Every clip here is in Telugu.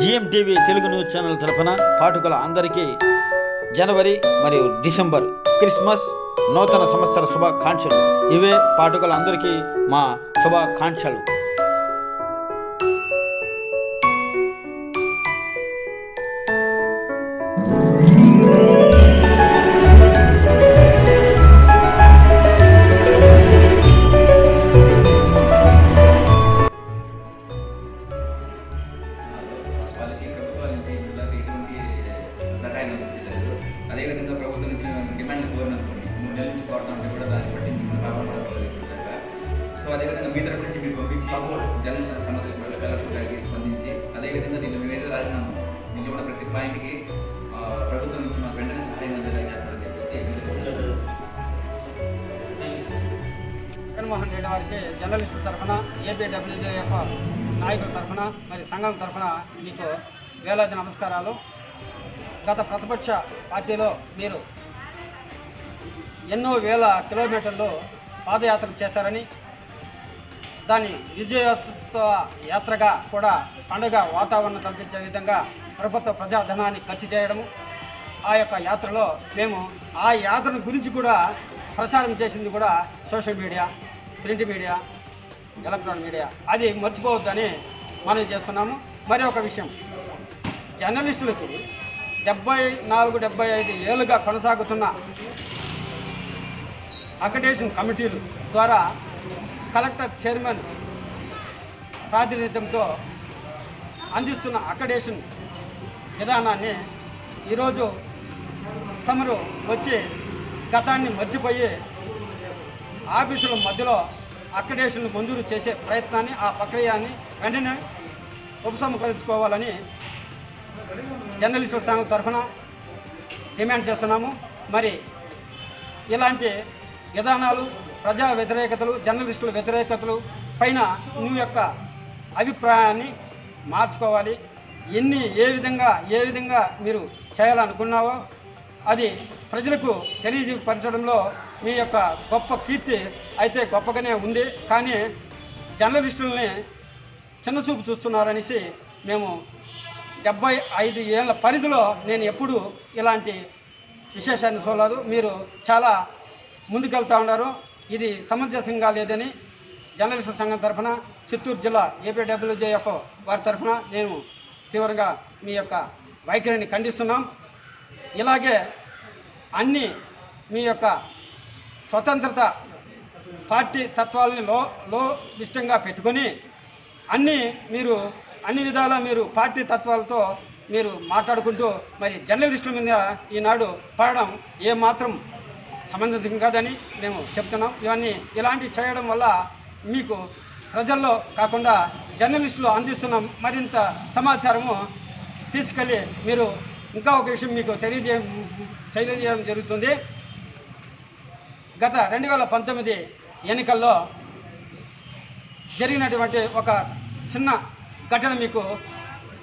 GM TV Telugu news channel తరఫున పాఠకుల అందరికీ జనవరి మరియు డిసెంబర్ క్రిస్మస్ నూతన సంవత్సర శుభాకాంక్షలు. ఇవే పాఠకులందరికీ మా శుభాకాంక్షలు. అదేవిధంగా ప్రభుత్వం నుంచి డిమాండ్ కోరిననుకోండి మూడు నెలల నుంచి కోరడం కూడా దాన్ని బట్టి సో అదేవిధంగా మీ తరపు నుంచి మీరు పంపించి జన సమస్యలకు కూడా కలెక్టర్ గారికి స్పందించి అదేవిధంగా దీన్ని మేము రాసినాము దీన్ని కూడా ప్రతి పాయింట్కి ప్రభుత్వం నుంచి మాకు వెంటనే సహాయం అందేలా చేస్తారని చెప్పేసి జగన్మోహన్ రెడ్డి వారికి జర్నలిస్టుల తరఫున ఏపీడబ్ల్యూజేఎఫ్ నాయకుల తరఫున మరి సంఘం తరఫున మీకు వేలాది నమస్కారాలు. గత ప్రతిపక్ష పార్టీలో మీరు ఎన్నో వేల కిలోమీటర్లు పాదయాత్ర చేశారని దాన్ని విజయోత్సవ యాత్రగా కూడా పండుగ వాతావరణం కల్పించే విధంగా ప్రభుత్వ ప్రజాధనాన్ని ఖర్చు చేయడము ఆ యొక్క యాత్రలో మేము ఆ యాత్రను గురించి కూడా ప్రచారం చేసింది కూడా social media print media electronic media. అది మర్చిపోవద్దని మనం చేస్తున్నాము. మరి ఒక విషయం జర్నలిస్టులకి డెబ్బై నాలుగు డెబ్బై ఐదు ఏళ్ళుగా కొనసాగుతున్న అకడేషన్ కమిటీలు ద్వారా కలెక్టర్ చైర్మన్ ప్రాతినిధ్యంతో అందిస్తున్న అకడేషన్ విధానాన్ని ఈరోజు తమరు వచ్చి గతాన్ని మర్చిపోయి ఆఫీసుల మధ్యలో అక్కడేషన్లు మంజూరు చేసే ప్రయత్నాన్ని ఆ ప్రక్రియని వెంటనే ఉపసంహరించుకోవాలని జర్నలిస్టుల సంఘం తరఫున డిమాండ్ చేస్తున్నాము. మరి ఇలాంటి విధానాలు ప్రజా వ్యతిరేకతలు జర్నలిస్టుల వ్యతిరేకతలు పైన నీ యొక్క అభిప్రాయాన్ని మార్చుకోవాలి. ఎన్ని ఏ విధంగా ఏ విధంగా మీరు చేయాలనుకున్నావో అది ప్రజలకు తెలియపరచడంలో మీ యొక్క గొప్ప కీర్తి అయితే గొప్పగానే ఉంది. కానీ జర్నలిస్టులని చిన్నచూపు చూస్తున్నారనేసి మేము డెబ్బై ఐదు ఏళ్ళ పరిధిలో నేను ఎప్పుడు ఇలాంటి విశేషాన్ని చూడలేదు. మీరు చాలా ముందుకెళ్తా ఉన్నారు. ఇది సమంజసంగా లేదని జర్నలిస్టుల సంఘం తరఫున చిత్తూరు జిల్లా ఏపీడబ్ల్యూజేఎఫ్ వారి తరఫున నేను తీవ్రంగా మీ యొక్క వైఖరిని ఖండిస్తున్నాం. ఇలాగే అన్ని మీ యొక్క స్వతంత్రత పార్టీ తత్వాలని లో లో ఇష్టంగా పెట్టుకొని అన్నీ మీరు అన్ని విధాలా మీరు పార్టీ తత్వాలతో మీరు మాట్లాడుకుంటూ మరి జర్నలిస్టుల మీద ఈనాడు పడడం ఏమాత్రం సమంజసం కాదని మేము చెప్తున్నాం. ఇవన్నీ ఇలాంటివి చేయడం వల్ల మీకు ప్రజల్లో కాకుండా జర్నలిస్టులు అందిస్తున్న మరింత సమాచారము తీసుకెళ్ళి మీరు ఇంకా ఒక విషయం మీకు తెలియజేయ తెలియజేయడం జరుగుతుంది. గత రెండు వేల పంతొమ్మిది ఎన్నికల్లో జరిగినటువంటి ఒక చిన్న ఘటన మీకు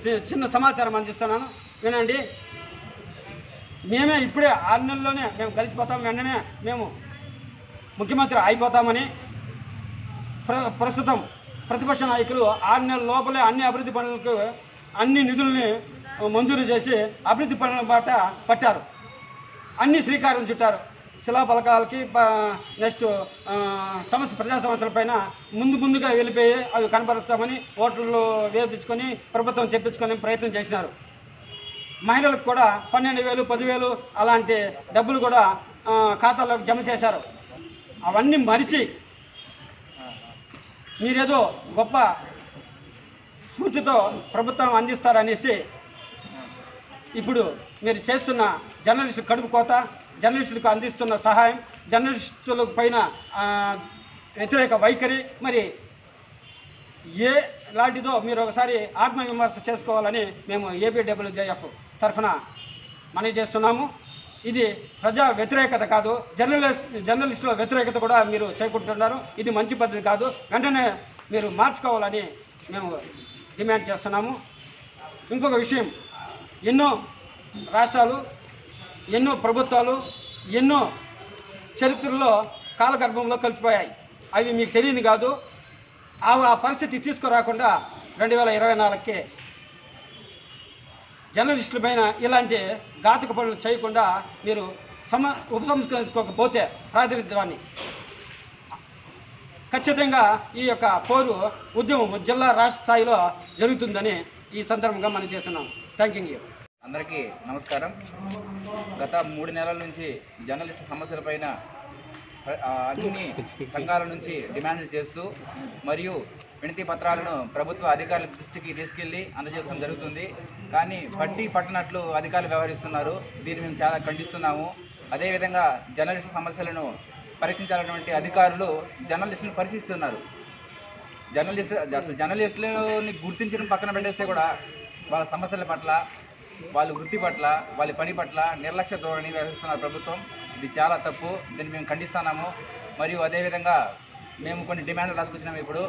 చి- చిన్న సమాచారం అందిస్తున్నాను. వినండి. మేమే ఇప్పుడే ఆరు నెలల్లోనే మేము కలిసిపోతాం. వెంటనే మేము ముఖ్యమంత్రి అయిపోతామని ప్ర ప్రస్తుతం ప్రతిపక్ష నాయకులు ఆరు నెలల లోపలే అన్ని అభివృద్ధి పనులకు అన్ని నిధుల్ని మంజూరు చేసి అభివృద్ధి పనుల బాట పట్టారు. అన్ని శ్రీకారం చుట్టారు. శిలా ఫలకాలకి నెక్స్ట్ సమస్య ప్రజా సమస్యల పైన ముందు ముందుగా వెళ్ళిపోయి అవి కనపరుస్తామని ఓట్లు వేపించుకొని ప్రభుత్వం తెప్పించుకొని ప్రయత్నం చేసినారు. మహిళలకు కూడా పన్నెండు వేలు పదివేలు అలాంటి డబ్బులు కూడా ఖాతాలోకి జమ చేశారు. అవన్నీ మరిచి మీరేదో గొప్ప స్ఫూర్తితో ప్రభుత్వం అందిస్తారనేసి ఇప్పుడు మీరు చేస్తున్న జర్నలిస్టు కడుపు కోత జర్నలిస్టులకు అందిస్తున్న సహాయం జర్నలిస్టుల పైన వ్యతిరేక వైఖరి మరి ఏ లాంటిదో మీరు ఒకసారి ఆత్మవిమర్శ చేసుకోవాలని మేము ఏపీడబ్ల్యూజేఎఫ్ తరఫున మనవి చేస్తున్నాము. ఇది ప్రజా వ్యతిరేకత కాదు జర్నలిస్ట్ జర్నలిస్టుల వ్యతిరేకత కూడా మీరు చేకుంటున్నారు. ఇది మంచి పద్ధతి కాదు వెంటనే మీరు మార్చుకోవాలని మేము డిమాండ్ చేస్తున్నాము. ఇంకొక విషయం ఎన్నో రాష్ట్రాలు ఎన్నో ప్రభుత్వాలు ఎన్నో చరిత్రలో కాలగర్భంలో కలిసిపోయాయి. అవి మీకు తెలియదు కాదు. ఆ ఆ పరిస్థితి తీసుకురాకుండా రెండు వేల ఇరవై నాలుగుకి జర్నలిస్టుల పైన ఇలాంటి ఘాతుక పనులు చేయకుండా మీరు సమ ఉపసంస్కరించుకోకపోతే ప్రాతినిధ్యాన్ని. ఖచ్చితంగా ఈ యొక్క పోరు ఉద్యమం జిల్లా రాష్ట్ర స్థాయిలో జరుగుతుందని ఈ సందర్భంగా మనం చేస్తున్నాం. థ్యాంక్ యూ అందరికీ నమస్కారం. గత మూడు నెలల నుంచి జర్నలిస్ట్ సమస్యలపైన అన్ని సంఘాల నుంచి డిమాండ్లు చేస్తూ మరియు వినతి పత్రాలను ప్రభుత్వ అధికారుల దృష్టికి తీసుకెళ్ళి అందజేయడం జరుగుతుంది. కానీ పట్టి పట్టనట్లు అధికారులు వ్యవహరిస్తున్నారు. దీన్ని మేము చాలా ఖండిస్తున్నాము. అదేవిధంగా జర్నలిస్ట్ సమస్యలను పరీక్షించాలన్నటువంటి అధికారులు జర్నలిస్టులను పరిశీలిస్తున్నారు. జర్నలిస్ట్ అసలు జర్నలిస్టులని గుర్తించడం పక్కన పెట్టేస్తే కూడా వాళ్ళ సమస్యల పట్ల వాళ్ళ వృత్తి పట్ల వాళ్ళ పని పట్ల నిర్లక్ష్య ధోరణి వ్యవహరిస్తున్నారు ప్రభుత్వం. ఇది చాలా తప్పు. దీన్ని మేము ఖండిస్తున్నాము. మరియు అదేవిధంగా మేము కొన్ని డిమాండ్లు రాసుకొచ్చినాము ఇప్పుడు.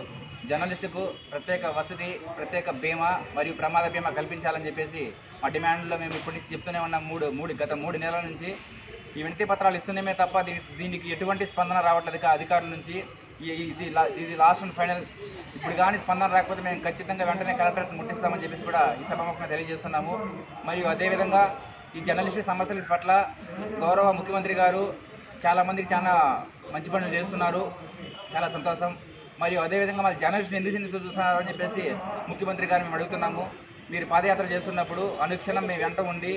జర్నలిస్టుకు ప్రత్యేక వసతి ప్రత్యేక బీమా మరియు ప్రమాద బీమా కల్పించాలని చెప్పేసి మా డిమాండ్లో మేము ఇప్పటి నుంచి చెప్తూనే ఉన్నాం మూడు మూడు గత మూడు నెలల నుంచి. ఈ వినతి పత్రాలు ఇస్తున్నామే తప్ప దీని దీనికి ఎటువంటి స్పందన రావట్లేదు. అధికారుల నుంచి ఇది ఇది లాస్ట్ అండ్ ఫైనల్ ఇప్పుడు కానీ స్పందన రాకపోతే మేము ఖచ్చితంగా వెంటనే కలెక్టరేట్ ముట్టిస్తామని చెప్పేసి కూడా ఈ సభాముఖంగా తెలియజేస్తున్నాము. మరియు అదేవిధంగా ఈ జర్నలిస్టు సమస్యల పట్ల గౌరవ ముఖ్యమంత్రి గారు చాలామందికి చాలా మంచి పనులు చేస్తున్నారు. చాలా సంతోషం. మరియు అదేవిధంగా మా జర్నలిస్టులు ఎందుకు ఎందుకు చూస్తున్నారు అని చెప్పేసి ముఖ్యమంత్రి గారు మేము అడుగుతున్నాము. మీరు పాదయాత్ర చేస్తున్నప్పుడు అనుక్షణం మేము వెంట ఉండి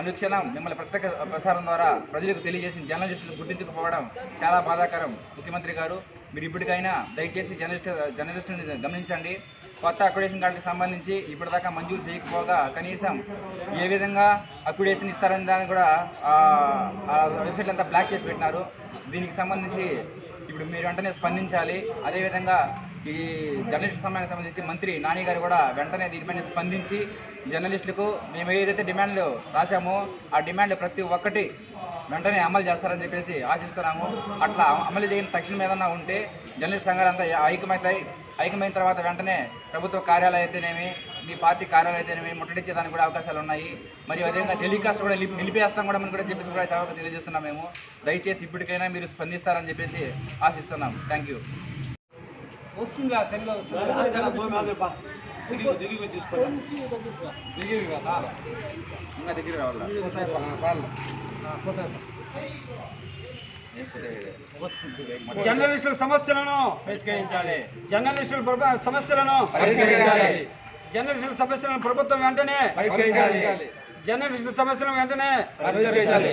అనుక్షణం మిమ్మల్ని ప్రత్యేక ప్రసారం ద్వారా ప్రజలకు తెలియజేసిన జర్నలిస్టులు గుర్తించకపోవడం చాలా బాధాకరం. ముఖ్యమంత్రి గారు మీరు ఇప్పటికైనా దయచేసి జర్నలిస్ట్ జర్నలిస్టుని గమనించండి. కొత్త అక్యుడేషన్ కార్డుకి సంబంధించి ఇప్పటిదాకా మంజూరు చేయకపోగా కనీసం ఏ విధంగా అక్యుడేషన్ ఇస్తారని దాన్ని కూడా ఆ వెబ్సైట్లు అంతా బ్లాక్ చేసి పెట్టినారు. దీనికి సంబంధించి ఇప్పుడు మీరు వెంటనే స్పందించాలి. అదేవిధంగా ఈ జర్నలిస్ట్ సమ్మానికి సంబంధించి మంత్రి నాని గారు కూడా వెంటనే దీనిపైన స్పందించి జర్నలిస్టులకు మేము ఏదైతే డిమాండ్లు రాశామో ఆ డిమాండ్లు ప్రతి ఒక్కటి వెంటనే అమలు చేస్తారని చెప్పేసి ఆశిస్తున్నాము. అట్లా అమలు చేయని తక్షణం ఏదన్నా ఉంటే జర్నలిస్ట్ సంఘాలంతా ఐక్యమవుతాయి ఐక్యమైన తర్వాత వెంటనే ప్రభుత్వ కార్యాలయం అయితేనేమి మీ పార్టీ కార్యాలయం అయితేనేమి ముట్టడించేదానికి కూడా అవకాశాలు ఉన్నాయి. మరియు అదేవిధంగా టెలికాస్ట్ కూడా నిలిపేస్తాం కూడా మనం కూడా చెప్పేసి కూడా తెలియజేస్తున్నాం మేము. దయచేసి ఇప్పటికైనా మీరు స్పందిస్తారని చెప్పేసి ఆశిస్తున్నాం. థ్యాంక్ యూ వస్తుందా. సెల్లో ఇంకా దగ్గర రావాలా? జర్నలిస్టుల సమస్యలను పరిష్కరించాలి. జర్నలిస్టుల సమస్యలను పరిష్కరించాలి. జర్నలిస్టుల సమస్యలను ప్రభుత్వం వెంటనే పరిష్కరించాలి. జర్నలిస్టుల సమస్యలను వెంటనే పరిష్కరించాలి.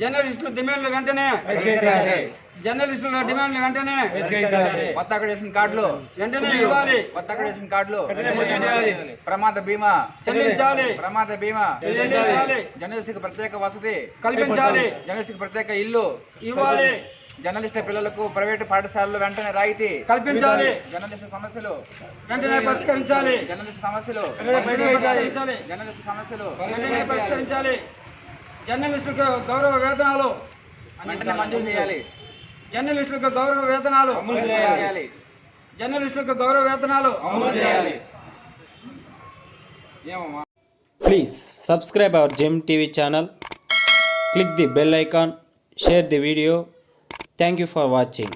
జర్నలిస్టుల డిమాండ్లు వెంటనే పరిష్కరించాలి. జర్నలిస్టుల డిమాండ్లు వెంటనే కొత్త అక్రిడేషన్ కార్డులు. వెంటనే. ఇవ్వాలి. కొత్త అక్రిడేషన్ కార్డులు. ప్రమాద బీమా. చెల్లించాలి. ప్రమాద బీమా. చెల్లించాలి. ప్రత్యేక వసతి. కల్పించాలి. జర్నలిస్టుకి ప్రత్యేక ఇల్లు. ఇవ్వాలి. జర్నలిస్ట్ పిల్లలకు ప్రైవేటు పాఠశాలలో వెంటనే రాయితీ. కల్పించాలి. జర్నలిస్ట్ సమస్యలు. వెంటనే పరిష్కరించాలి. జర్నలిస్ట్ సమస్యలు. జర్నలిస్ట్ సమస్యలు. వెంటనే పరిష్కరించాలి. జర్నలిస్టులకు గౌరవ వేతనాలు. వెంటనే మంజూరు చేయాలి. జర్నలిస్టులకు గౌరవ వేతనాలు జర్నలిస్టులకు గౌరవ వేతనాలు అమలు చేయాలి. Please subscribe our Gem TV channel. Click the bell icon. Share the video. Thank you for watching.